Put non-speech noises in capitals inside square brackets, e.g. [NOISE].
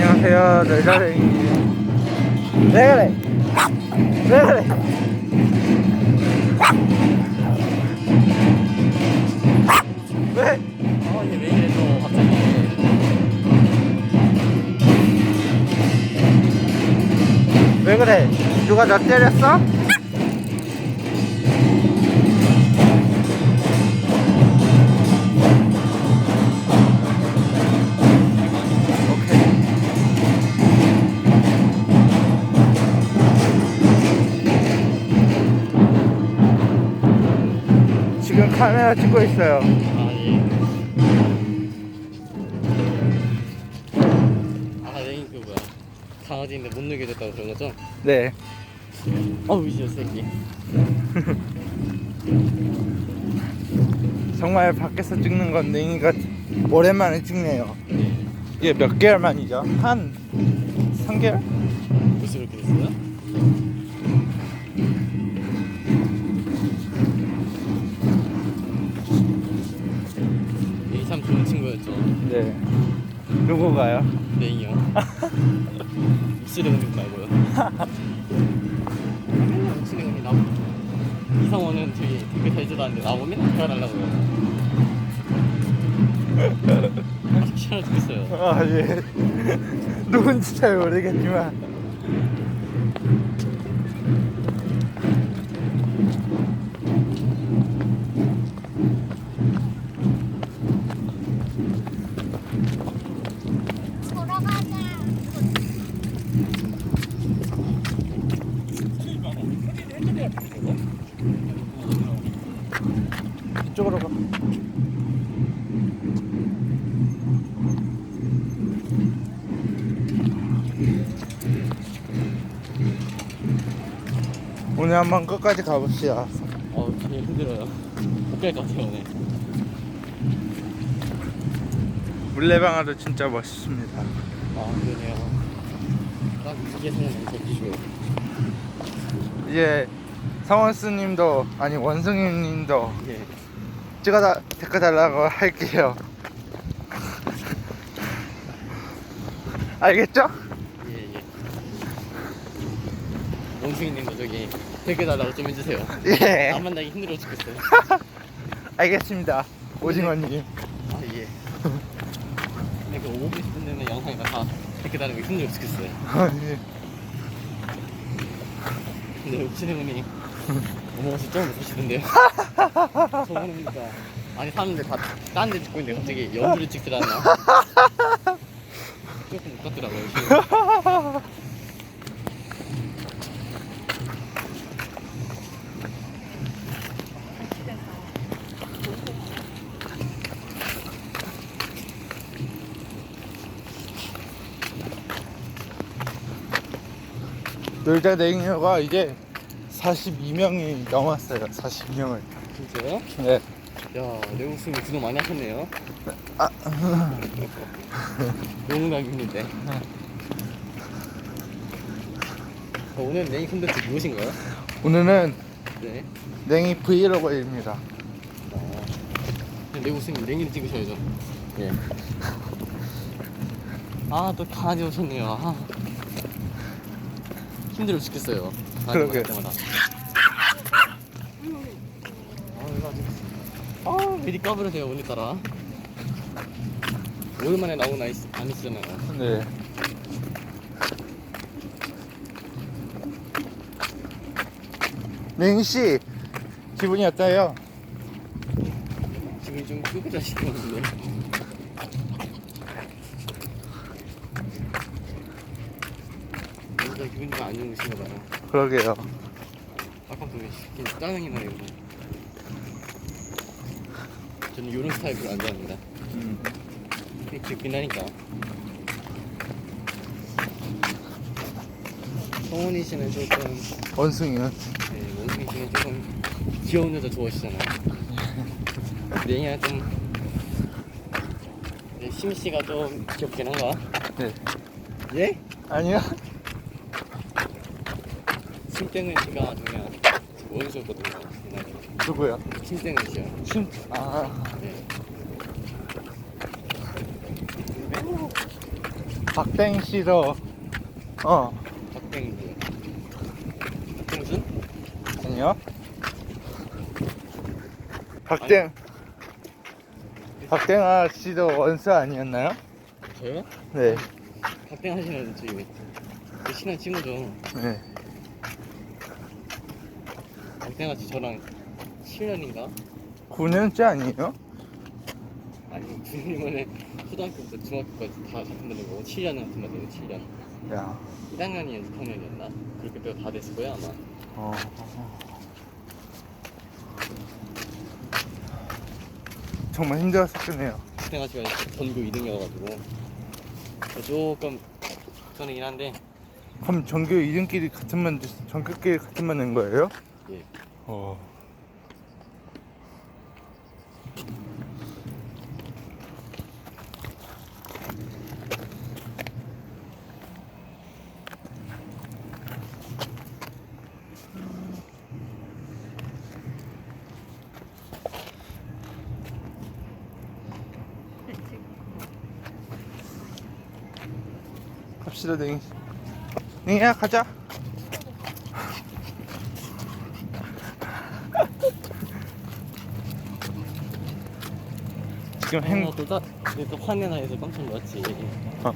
안녕하세요 놀자랭이 왜 그래 왜 그래 왜? 어, 얘왜 이래 또 갑자기. 왜 그래? 누가 나 때렸어? 지금 카메라 찍고 있어요. 아, 예. 아, 얘그 뭐야. 강아지인데 못 놀게 됐다고 그런 거죠? 네. 어우, 이저 새끼. [LAUGHS] 정말 밖에서 찍는 건 냉이가 오랜만에 찍네요. 네. 이게 몇 개월 만이죠? 한 3개월? 벌써 그렇게 됐어요? 네. 누구가요? [LAUGHS] 입술에 흔들 말고요. 맨날 흔들 나고. 이상원은 저기 댓글 달지도 않는데 나보고 맨날 대화하려고요. 아, 귀찮아 죽겠어요. 아, 예. [LAUGHS] 누군지 잘 모르겠지만. 이쪽으로 가. 오늘 한번 끝까지 가봅시다. 어, 되게 힘들어요. 못 갈 것 같아요, 오늘. 물레방아도 진짜 멋있습니다. 아, 그러네요. 딱 이게 생각나는 거기죠. 이제 성원스님도 아니 원승님도 예. 찍어다 댓글 달라고 할게요. 알겠죠? 예, 예. 원숭이님도 저기 댓글 달라고 좀 해주세요. 예. 안 만나기 힘들어 죽겠어요. [LAUGHS] 알겠습니다. 오징어님. 아, 예. 근데 그 5분 10분 되는 영상이라 다 댓글 게 힘들어 죽겠어요. 예. 근데 옥신행님이 어머어서 좀 사시던데요. [LAUGHS] 저거는니까 아니 사는데 다딴데 찍고 있는데 갑자기 연주를 찍질 않나? 조금 못 같더라고요. 지금. 놀자 냉이가 이제 42명이 넘었어요. 42명을. 진짜요? 네. 야, 내국수님 구독 많이 하셨네요. 아. [LAUGHS] 농담입니다. 어, 오늘 메인 콘텐츠 무엇인가요? 오늘은 네. 냉이 브이로그입니다. 어, 내국수님 냉이를 찍으셔야죠. 예. 아, 또 강아지 오셨네요. 아. 힘들어 죽겠어요. 그러게. 때마다. 아, 이거 아직. 아, 미리 까부르세요, 오늘따라. 오랜만에 나오나 있, 아니시잖아요. 네. 냉이 씨 기분이 어때요? 지금 좀 끄그자시는데 뭔가 기분이 좀안 좋으신가 봐요. 그러게요. 아까부터 왜 시킨 짜증이 나요. 이거. 저는 이런 스타일 별로 안 좋아합니다. 음. 듣긴 하니까. 성원이 씨는 조금, 원숭이는 네, 원숭이 씨는 조금 귀여운 여자 좋아하시잖아요. 냉이가 좀, 네, 심희 씨가 좀 귀엽긴 한가? 네. 예? 아니요. 심땡은 씨가? 원수였거든요. 옛날에. 누구요? 심땡은 씨요. 심. 아 네. 박땡 씨도 어 박땡구 박땡순? 아니요 박땡 박땡아 씨도 원수 아니었나요? 저요? 네 박땡 하시는 저기 제 친한 친구죠 네. 씨 저랑 7년인가? 9년째 아니에요? 아니 부모님은 초등학교부터 중학교까지 다 같은 반인 거고 7년은 같은 반이에요 7년 야 1학년이 6학년이었나? 그렇게 때가 다 됐을 거야 아마 어. 정말 힘들었었겠네요 씨가 전교 2등이어가지고 조금 걱정이긴 한데 그럼 전교 2등끼리 같은 반 전교끼리 같은 반낸 거예요? 예. 어. 갑시다, 냉이. 냉이야, 가자. 지금 행, 어, 또 화내나 해서 깜짝 놀랐지. 어,